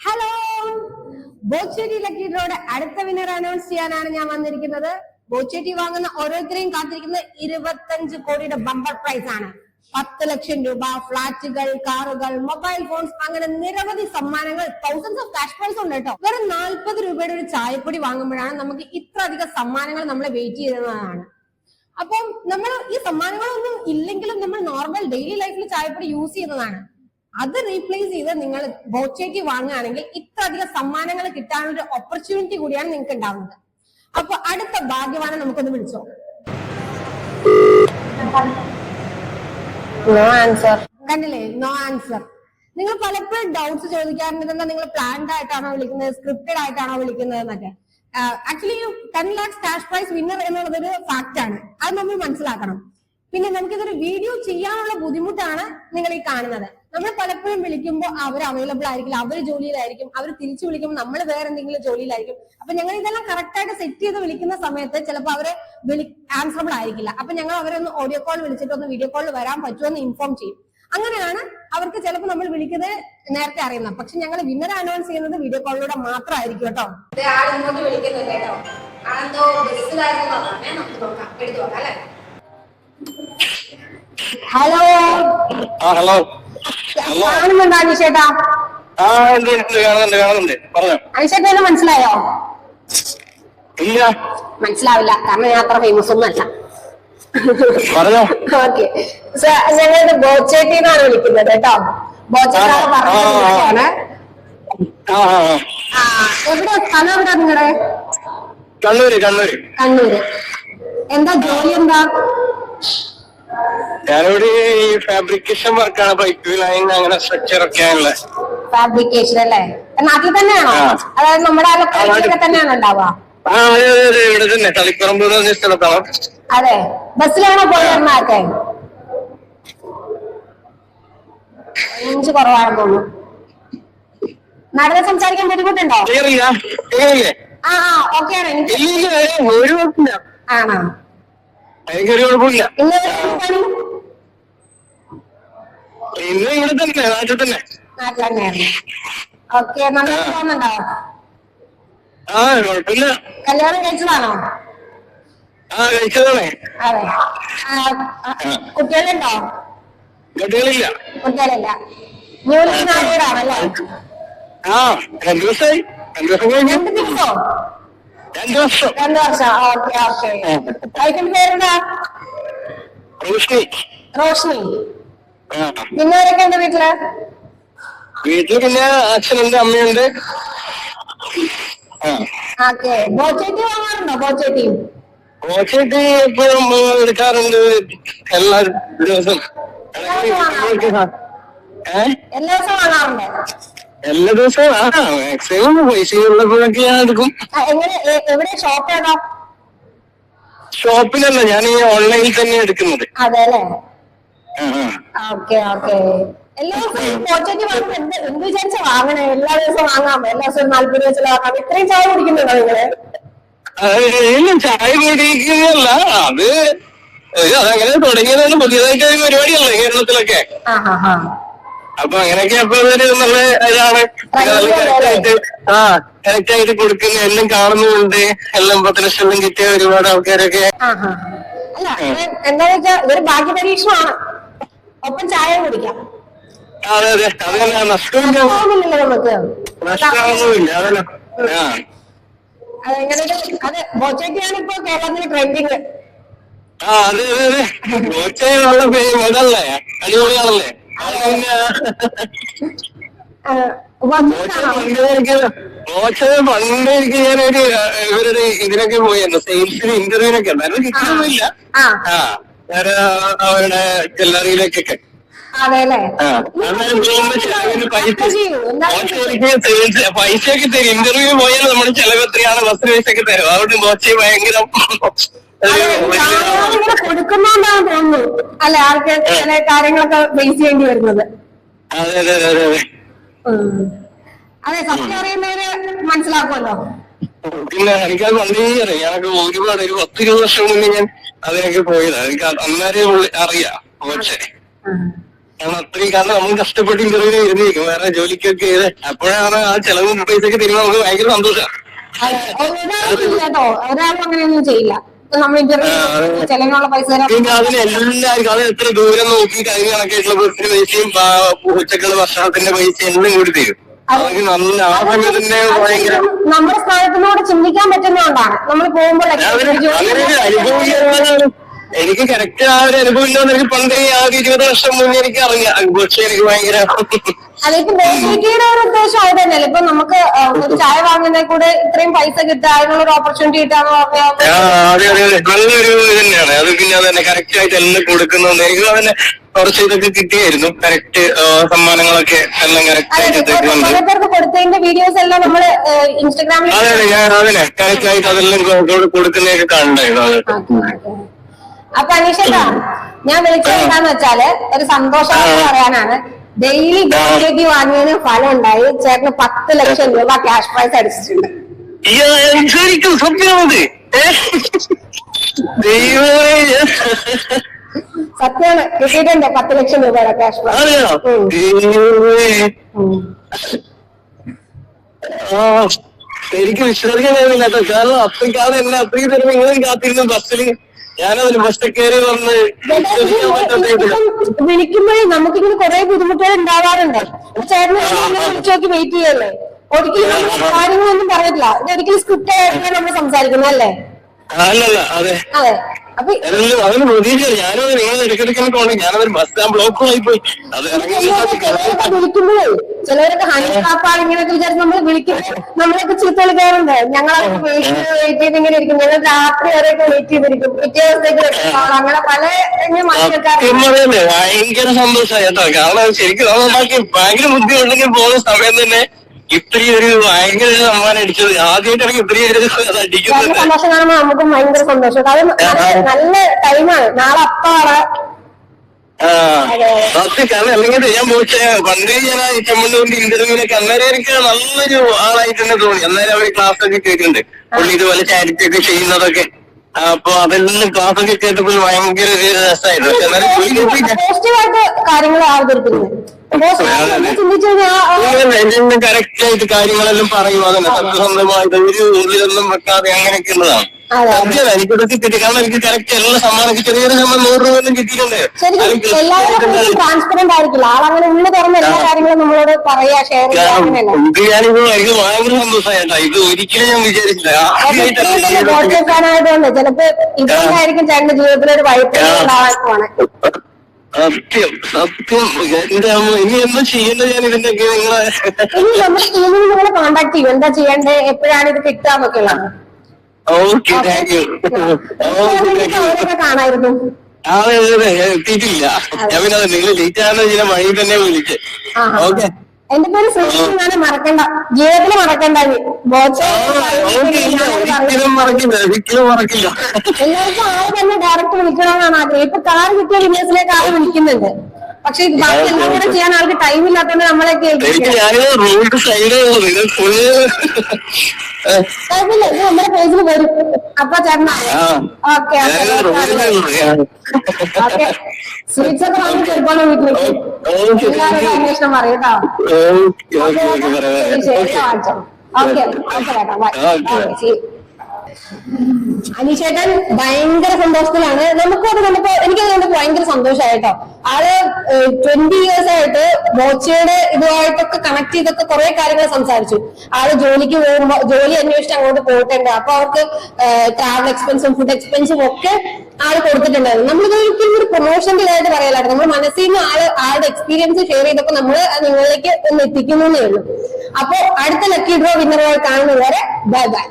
Hello ബോച്ചേരി lucky റോഡ് അടുത്ത വിന്നർ അനൗൺസ് ചെയ്യാനാണ് ഞാൻ വന്നിരിക്കുന്നത്. ബോച്ചേരി വാങ്ങുന്ന ഓരോരുത്തരെയും കാത്തിരിക്കുന്നത് ഇരുപത്തഞ്ച് കോടിയുടെ ബമ്പർ പ്രൈസ് ആണ്. പത്ത് ലക്ഷം രൂപ ഫ്ളാറ്റുകൾ കാറുകൾ മൊബൈൽ ഫോൺസ് അങ്ങനെ നിരവധി സമ്മാനങ്ങൾ തൗസൻഡ്സ് ഓഫ് ക്യാഷ് പ്രൈസ് ഉണ്ട് കേട്ടോ. വെറും നാൽപ്പത് രൂപയുടെ ഒരു ചായപ്പൊടി വാങ്ങുമ്പോഴാണ് നമുക്ക് ഇത്ര അധികം സമ്മാനങ്ങൾ നമ്മളെ വെയിറ്റ് ചെയ്യുന്നതാണ്. അപ്പം നമ്മൾ ഈ സമ്മാനങ്ങളൊന്നും ഇല്ലെങ്കിലും നമ്മൾ നോർമൽ ഡെയിലി ലൈഫിൽ ചായപ്പൊടി യൂസ് ചെയ്യുന്നതാണ്. അത് റീപ്ലേസ് ചെയ്ത് നിങ്ങൾ ബോച്ചേറ്റി വാങ്ങുകയാണെങ്കിൽ ഇത്ര അധികം സമ്മാനങ്ങൾ കിട്ടാനുള്ള ഓപ്പർച്യൂണിറ്റി കൂടിയാണ് നിങ്ങൾക്ക് ഉണ്ടാവുന്നത് അപ്പൊ അടുത്ത ഭാഗ്യവാനെ നമുക്കൊന്ന് വിളിച്ചോ. നോ ആൻസർ കണ്ടില്ലേ? നോ ആൻസർ നിങ്ങൾ പലപ്പോഴും ഡൗട്ട്സ് ചോദിക്കാറുണ്ട്. എന്താ നിങ്ങൾ പ്ലാൻഡ് ആയിട്ടാണോ വിളിക്കുന്നത്? സ്ക്രിപ്റ്റഡ് ആയിട്ടാണോ വിളിക്കുന്നത് എന്നൊക്കെ. Actually ten lakhs cash prize winner എന്നുള്ളത് ഒരു ഫാക്റ്റ് ആണ്. അത് നമ്മൾ മനസ്സിലാക്കണം. പിന്നെ നമുക്കിതൊരു വീഡിയോ ചെയ്യാനുള്ള ബുദ്ധിമുട്ടാണ് നിങ്ങൾ ഈ കാണുന്നത്. നമ്മൾ പലപ്പോഴും വിളിക്കുമ്പോൾ അവർ അവൈലബിൾ ആയിരിക്കില്ല അവർ ജോലിയിലായിരിക്കും അവർ തിരിച്ചു വിളിക്കുമ്പോൾ നമ്മൾ വേറെ എന്തെങ്കിലും ജോലിയിലായിരിക്കും. അപ്പൊ ഞങ്ങൾ ഇതെല്ലാം കറക്റ്റ് ആയിട്ട് സെറ്റ് ചെയ്ത് വിളിക്കുന്ന സമയത്ത് ചിലപ്പോൾ അവരെ വിളി ആൻസറബിൾ ആയിരിക്കില്ല. അപ്പൊ ഞങ്ങൾ അവരൊന്ന് ഓഡിയോ കോൾ വിളിച്ചിട്ട് ഒന്ന് വീഡിയോ കോളിൽ വരാൻ പറ്റുമെന്ന് ഇൻഫോം ചെയ്യും. അങ്ങനെയാണ് അവർക്ക് ചിലപ്പോൾ നമ്മൾ വിളിക്കുന്നത് നേരത്തെ അറിയുന്നത്. പക്ഷെ ഞങ്ങൾ വിന്നർ അനൗൺസ് ചെയ്യുന്നത് വീഡിയോ കോളിലൂടെ മാത്രമായിരിക്കും കേട്ടോ. ആളിങ്ങോട്ട് വിളിക്കുന്നുണ്ട് കേട്ടോ. ആളെന്തോ ബസ്സിലായിരുന്നു നമുക്ക് നോക്കാം. എടുത്തു നോക്കാം അല്ലെ? ഹലോ ആ ഹലോ കാണുന്നുണ്ടോ അനിഷേട്ടാ ആ ഉണ്ട് കാണുന്നുണ്ട് കാണുന്നുണ്ട്. പറഞ്ഞോ. അനീഷേട്ടനെ മനസ്സിലായോ? ഇല്ല. മനസ്സിലാവില്ല. കാരണം ഞാൻ അത്ര ഫേമസ് ഒന്നും അല്ല. പറഞ്ഞോ. ഓക്കെ ഞങ്ങളുടെ ബോച്ചേട്ടിന്നാണ് വിളിക്കുന്നത് കേട്ടോ. ബോച്ചേട്ടാണ് പറഞ്ഞാണ് എവിടെ? സ്ഥലം എവിടെ നിങ്ങളുടെ കണ്ണൂര് കണ്ണൂര്. കണ്ണൂര്. എന്താ ജോലി എന്താ? ഞാനിവിടെ ഈ ഫാബ്രിക്കേഷൻ വർക്കാണ് ബൈക്ക് ലൈൻ അങ്ങനെ സ്ട്രക്ചർ ഒക്കെ ആണല്ലേ ഫാബ്രിക്കേഷൻ അല്ലേ നാട്ടിൽ തന്നെയാണോ. അതായത് നമ്മുടെ ആ ലൊക്കാലിറ്റിയിലൊക്കെ തന്നെയാണോ ഉണ്ടാവുക? ആ അതെ അതെ അതെ ഇവിടെ തന്നെ. തളിപ്പറമ്പ് എന്ന് പറഞ്ഞ സ്ഥലത്താണ്. അതെ. ബസ്സിലാണോ റേഞ്ച് കുറവാണെന്ന് തോന്നുന്നു. നടന്ന് സംസാരിക്കാൻ ബുദ്ധിമുട്ടുണ്ടോ? ആ ഓക്കെ ആണോ? എനിക്ക് ഒരു കുഴപ്പമില്ല ഇന്ന് ഇവിടെ തന്നെ നാട്ടിൽ തന്നെ. നാട്ടിൽ തന്നെയാണ് ഓക്കെ നന്നായിട്ട് പോകുന്നുണ്ടോ ആ കുഴപ്പമില്ല. കല്യാണം കഴിച്ചതാണോ? ആ കഴിച്ചതാണേ. അതെ. കുട്ടികളുണ്ടോ? കുട്ടികളില്ല. കുട്ടികളില്ല. ന്യൂലി നാടിയതാണല്ലേ ആ രണ്ടു ദിവസമായി രണ്ടു ദിവസം കഴിഞ്ഞു. രണ്ട് രണ്ടു വർഷം. രണ്ട് വർഷം. Okay okay. വൈഫിന്റെ പേരെന്താ? റോഷ്നി. റോഷ്നി. പിന്നെ ആരൊക്കെ ഉണ്ട് വീട്ടിൽ? വീട്ടിൽ പിന്നെ അച്ഛനുണ്ട് അമ്മയുണ്ട്. ഓക്കെ. ബോച്ചേട്ടി വാങ്ങാറുണ്ടോ? ബോച്ചേട്ടി? കോച്ചേട്ടി എപ്പോഴും എടുക്കാറുണ്ട്. എല്ലാ ദിവസം. എല്ലാ ദിവസവും വാങ്ങാറുണ്ട്? എല്ലാ ദിവസവും ആ മാക്സിമം പൈസ ഉള്ളപ്പോഴൊക്കെ ഞാൻ എടുക്കും. എവിടെ ഷോപ്പ് ഏതാ? ഷോപ്പിലല്ല ഞാൻ ഈ ഓൺലൈനിൽ തന്നെ എടുക്കുന്നത്. അതെ അല്ലേ? ആ, ആ. Okay okay. എല്ലാ ദിവസവും ബോച്ചേട്ടി വാങ്ങുമ്പോ എന്ത് എന്ത് വിചാരിച്ച വാങ്ങണേ? എല്ലാ ദിവസവും വാങ്ങാം. എല്ലാ ദിവസവും നാല്പത് രൂപ ഇത്രയും ചായ കുടിക്കുന്നുണ്ടോ നിങ്ങൾ? അത് ഇല്ല ചായ കുടിക്കുന്നതല്ല അത് അതങ്ങനെ തുടങ്ങിയതാണ്. പുതിയതായിട്ട് പരിപാടിയല്ലേ കേരളത്തിലൊക്കെ. അപ്പൊ അങ്ങനെയൊക്കെ അപ്പൊ ഒരു നല്ല ഇതാണ്. ആ കറക്റ്റ് ആയിട്ട് കൊടുക്കുന്ന എല്ലാം കാണുന്നുണ്ട്. എല്ലാം പത്ത് ലക്ഷം എല്ലാം കിട്ടിയ ഒരുപാട് ആൾക്കാരൊക്കെ. അതെ അതെ അല്ല ഇത് എന്താന്ന് വെച്ചാ ഇതൊരു ഭാഗ്യ പരീക്ഷണമാണ്. ഒപ്പം ചായ കുടിക്കാം. അതെ അതെ. അതല്ല നഷ്ടമില്ല അതെ അതെ നഷ്ടമൊന്നുമില്ല അതല്ല ആ. അത് അതെ അതെ അതെ അതെ ഇപ്പൊ കേരളത്തിൽ ട്രെൻഡിങ് ആ അതെ അതെ അതെ. കോച്ചയുള്ള ഇതല്ലേ അടിപൊളിയാണല്ലേ? കോച്ച് പണ്ട് എനിക്ക് ഞാനൊരു ആ, ഇവരുടെ ഇതിനൊക്കെ പോയിരുന്നു സെയിൽസിന് ഇന്റർവ്യൂനൊക്കെ ഉണ്ടായിരുന്നു കിട്ടുന്നില്ല ആ ആ. ഞാൻ അവരുടെ ജ്വല്ലറിയിലേക്കൊക്കെ പൈസയൊക്കെ തരും. ഇന്റർവ്യൂ പോയാൽ നമ്മുടെ ചെലവ് എത്രയാണ് ബസ് പൈസ ഒക്കെ തരും. അതുകൊണ്ട് മോശം ഭയങ്കര കൊടുക്കുന്നോണ്ടാണ് തോന്നുന്നു. അല്ല ആൾക്ക് ചില കാര്യങ്ങളൊക്കെ ഫേസ് ചെയ്യേണ്ടി വരുന്നത്? അതെ സത്യം അറിയുന്നവര് മനസ്സിലാക്കുമല്ലോ. പിന്നെ എനിക്കത് പണ്ടേ അറിയാം. ഞാനൊക്കെ ഒരുപാട് ഒരു പത്ത് ഇരുപത് വർഷം മുന്നേ ഞാൻ അതിനൊക്കെ പോയതാ. എനിക്ക് അന്നേരം അറിയാം പക്ഷേ. കാരണം അത്രയും കാരണം നമ്മൾ കഷ്ടപ്പെട്ട് ഇന്റർവ്യൂ ഇരുന്നിരിക്കും. വേറെ ജോലിക്കൊക്കെ ചെയ്ത് അപ്പോഴാണ് ആ ചെലവ് പൈസ ഒക്കെ തരുമ്പോൾ നമുക്ക് ഭയങ്കര സന്തോഷം. അതെ, ഒരാളും അങ്ങനെയൊന്നും ചെയ്യില്ല. നമ്മൾ ഇന്റർവ്യൂ ആ, അതെ. ചെലവിനുള്ള പൈസ പിന്നെ അതിന് എല്ലാവർക്കും അത് എത്ര ദൂരം നോക്കി കഴിഞ്ഞ കണക്കായിട്ടുള്ള ബസ്സിന് പൈസയും ഉച്ചക്കുള്ള ഭക്ഷണത്തിന്റെ പൈസ എല്ലാം കൂടി തരും അതൊക്കെ നല്ല തന്നെ ഭയങ്കര നമ്മുടെ സ്ഥാനത്തിനോട് ചിന്തിക്കാൻ പറ്റുന്നതുകൊണ്ടാണ് നമ്മൾ പോകുമ്പോഴൊക്കെ. എനിക്ക് കറക്റ്റ് ആ ഒരു അനുഭവം ഇല്ലാന്ന് എനിക്ക് പണ്ടേ ആ ഒരു ഇരുപത് വർഷം മുന്നേ എനിക്ക് അറിയാം പക്ഷെ എനിക്ക് ഭയങ്കര അതിപ്പോ ബേസിക്കിയുടെ ഒരു ഉദ്ദേശം അത് തന്നെയല്ലേ ഇപ്പൊ നമുക്ക് ചായ വാങ്ങുന്നതിൽ കൂടെ ഇത്രയും പൈസ കിട്ടുക അതിനുള്ള ഒരു ഓപ്പർച്യൂണിറ്റി കിട്ടാന്ന് പറഞ്ഞാൽ നല്ലൊരു തന്നെയാണ്. അത് പിന്നെ അത് തന്നെ കറക്റ്റ് ആയിട്ട് എല്ലാം കൊടുക്കുന്നുണ്ട് എനിക്ക് അതിന് കുറച്ച് ഇതൊക്കെ കിട്ടിയായിരുന്നു. കറക്റ്റ് സമ്മാനങ്ങളൊക്കെ എല്ലാം കറക്റ്റ് ആയിട്ട് കൊടുത്തതിന്റെ വീഡിയോസ് എല്ലാം നമ്മൾ ഇൻസ്റ്റഗ്രാമിൽ അതെ അതെ ഞാൻ അതിനെ കറക്റ്റ് ആയിട്ട് അതെല്ലാം കൊടുക്കുന്നതൊക്കെ കണ്ടായിരുന്നു അത്. അപ്പൊ അനീഷ ഞാൻ വിളിച്ചത് എന്താന്ന് വെച്ചാൽ ഒരു സന്തോഷം പറയാനാണ്. ഡെയിലി ഗോൾഗേറ്റി വാങ്ങിയതിന് ഫലം ഉണ്ടായി ചേട്ടന് പത്ത് ലക്ഷം രൂപ ക്യാഷ് പ്രൈസ് അടിച്ചിട്ടുണ്ട്. ശരിക്കും സത്യമാണത് സത്യമാണ്. കിട്ടിയിട്ടുണ്ട് പത്ത് ലക്ഷം രൂപയുടെ ക്യാഷ് പ്രൈസ് എനിക്ക് വിശ്വസിക്കാൻ കഴിയുന്നില്ല കേട്ടോ. കാരണം അത്രയും കാലം എല്ലാം അത്രയും തരുമ്പോ ഇങ്ങനെ കാത്തിരുന്നു ബസ്സിൽ ഞാനതിന് ബസ്സിൽ കയറി വന്ന് വിളിക്കുമ്പോഴേ നമുക്കിങ്ങനെ കുറെ ബുദ്ധിമുട്ടുകൾ ഉണ്ടാവാറുണ്ട് ചേട്ടനൊക്കെ ചേട്ടന് നോക്കി വെയിറ്റ് ചെയ്യല്ലേ? ഒരിക്കലും കാര്യങ്ങളൊന്നും പറയില്ല ഇത് ഒരിക്കലും സ്ക്രിപ്റ്റ് ആയിരുന്നു നമ്മൾ സംസാരിക്കുന്നത് അല്ലേ? അല്ലല്ല അതെ. അതെ. അതിന് പ്രതീക്ഷയില്ല. ഞാനത് നിങ്ങൾ ഇടയ്ക്കിടയ്ക്ക് കൊണ്ട് ഞാനതൊരു ബസ് സ്റ്റാൻഡ് ബ്ലോക്കും ആയി പോയി. അത് വിളിക്കുമ്പോഴേ ചിലവരൊക്കെ ഹണി കാപ്പാണ് ഇങ്ങനെയൊക്കെ വിചാരിച്ച് നമ്മൾ വിളിക്കും. നമ്മളൊക്കെ ചീത്ത വിളിക്കാറുണ്ട് ഞങ്ങളൊക്കെ വെയിറ്റ് ചെയ്ത് ഇങ്ങനെ ഇരിക്കും. ഞങ്ങൾ രാത്രി വരെയൊക്കെ വെയിറ്റ് ചെയ്തിരിക്കും. പിറ്റേ ദിവസത്തേക്ക്. അങ്ങനെ പല ഭയങ്കര സന്തോഷമായി കേട്ടോ. കാരണം ശരിക്കും ഭയങ്കര ബുദ്ധിമുണ്ടെങ്കിൽ പോകുന്ന സമയം തന്നെ ഇത്രയും ഒരു ഭയങ്കര സമ്മാനം അടിച്ചത്. ആദ്യമായിട്ടാണ് ഇത്രയും ഒരു അടിക്കുന്നത്. സന്തോഷം കാണുമ്പോൾ നമുക്കും ഭയങ്കര സന്തോഷം. കാരണം നല്ല- ടൈമാണ് നാളെ അപ്പാണ് ആ സത്യം കാരണം അല്ലെങ്കിൽ ഞാൻ പോയിച്ച പണ്ടേ ഞാൻ ആ ചെമ്മണ്ണൂരിന്റെ ഇന്റർവ്യൂവിനൊക്കെ അന്നേരം എനിക്ക് നല്ലൊരു ആളായിട്ട് തന്നെ. തോന്നി അന്നേരം അവർ ക്ലാസ് ഒക്കെ കേട്ടിട്ടുണ്ട്. പുള്ളി ഇതുപോലെ ചാരിറ്റി ഒക്കെ ചെയ്യുന്നതൊക്കെ. അപ്പൊ അതെല്ലാം ക്ലാസ് ഒക്കെ കേട്ടപ്പോൾ ഭയങ്കര ഒരു രസമായിരുന്നു. പക്ഷെ കറക്റ്റ് ആയിട്ട് കാര്യങ്ങളെല്ലാം പറയും അതന്നെ സത്യസന്ധമായിട്ട് ഒരു ഉള്ളിലൊന്നും വെക്കാതെ അങ്ങനെയൊക്കെ ഉള്ളതാണ്. അതെ. സത്യം എനിക്കിതൊക്കെ കിട്ടി കാരണം എനിക്ക് കറക്റ്റ് എല്ലാ സമ്മാനം ചെറിയൊരു സമ്മാനം നൂറ് രൂപ കിട്ടിയിട്ടുണ്ട്. എല്ലാവരും ട്രാൻസ്പെറന്റ് ആയിരിക്കില്ല. ആളങ്ങനെ ഉള്ളു തുറന്ന് എല്ലാ കാര്യങ്ങളും നമ്മളോട് പറയാ ഷെയർ ഇത് എനിക്ക് ഭയങ്കര സന്തോഷമായിട്ടാ. ഇത് ഒരിക്കലും ഞാൻ വിചാരിച്ചില്ല. ചിലപ്പോ ഇതുകൊണ്ടായിരിക്കും ചേട്ടന്റെ ജീവിതത്തിൽ ഒരു വഴിപ്പ് ഉണ്ടാവാൻ പോണേ സത്യം സത്യം. എന്റെ അമ്മ ഇനി എന്താ ചെയ്യേണ്ടത് ഞാൻ ഇതിന്റെ നിങ്ങളെ ഇനി നമ്മുടെ ടീമിൽ നിങ്ങളെ കോണ്ടാക്ട് ചെയ്യും. എന്താ ചെയ്യേണ്ടത്? എപ്പോഴാണ് ഇത് കിട്ടാന്നൊക്കെ ഉള്ളത് okay thank you. Okay. Thank you. അവരൊക്കെ കാണായിരുന്നു. അതെ അതെ അതെ. എത്തിയിട്ടില്ല. ഞാൻ പിന്നെ നിങ്ങൾ ലേറ്റ് ആണെന്ന് വഴി തന്നെ വിളിച്ച്. ഓക്കെ. എന്റെ പേര് ശ്രീകൃഷ്ണനെ മറക്കണ്ട. ജീവിതത്തിൽ മറക്കണ്ട ഒരിക്കലും മറക്കില്ല. ഒരിക്കലും മറക്കില്ല. എല്ലാവർക്കും ആര് തന്നെ ഡയറക്റ്റ് വിളിക്കണമെന്നാണ് ആഗ്രഹം. ഇപ്പൊ കാർ കിട്ടിയ വിന്യാസിലേക്ക് ആര് വിളിക്കുന്നുണ്ട്? പക്ഷെ ഇത് ബാക്കി എല്ലാം കൂടെ ചെയ്യാൻ ആൾക്ക് ടൈം ഇല്ലാത്തതുകൊണ്ട് ഫുള്ള് കുഴപ്പമില്ല ഇത് നമ്മുടെ പേജിൽ വരും. അപ്പൊ ചേട്ടൻ ആ. ഓക്കെ ഓക്കെ സ്വീറ്റ്സ് ഒക്കെ വാങ്ങി ചെറുപ്പം വീട്ടിലേക്ക്. ഓക്കെ എല്ലാവരും അന്വേഷണം പറയൂട്ടോ ഓക്കെ ഓക്കെ ചേട്ടാ അനീഷേട്ടൻ ഭയങ്കര സന്തോഷത്തിലാണ്. നമുക്ക് അത് കണ്ടപ്പോ എനിക്ക് അതുകൊണ്ട് ഭയങ്കര സന്തോഷമായിട്ടോ ആൾ ട്വന്റി ഇയേഴ്സ് ആയിട്ട് ബോച്ചയുടെ ഇതുമായിട്ടൊക്കെ കണക്ട് ചെയ്തൊക്കെ കുറെ കാര്യങ്ങൾ സംസാരിച്ചു. ആൾ ജോലിക്ക് പോകുമ്പോ ജോലി അന്വേഷിച്ച് അങ്ങോട്ട് പോയിട്ടുണ്ട്. അപ്പൊ അവർക്ക് ട്രാവൽ എക്സ്പെൻസും ഫുഡ് എക്സ്പെൻസും ഒക്കെ ആൾ കൊടുത്തിട്ടുണ്ടായിരുന്നു. നമ്മളിത് ഒരിക്കലും ഒരു പ്രൊമോഷന്റെ ഇതായിട്ട് പറയലായിരുന്നു നമ്മൾ മനസ്സിൽ നിന്ന് ആൾ ആളുടെ എക്സ്പീരിയൻസ് ഷെയർ ചെയ്തപ്പോ നമ്മൾ നിങ്ങളിലേക്ക് ഒന്ന് എത്തിക്കുന്നേ ഉള്ളൂ. അപ്പോ അടുത്ത ലക്കി ഡ്രോ വിന്നറുകൾ കാണുന്നവരെ ബൈ ബൈ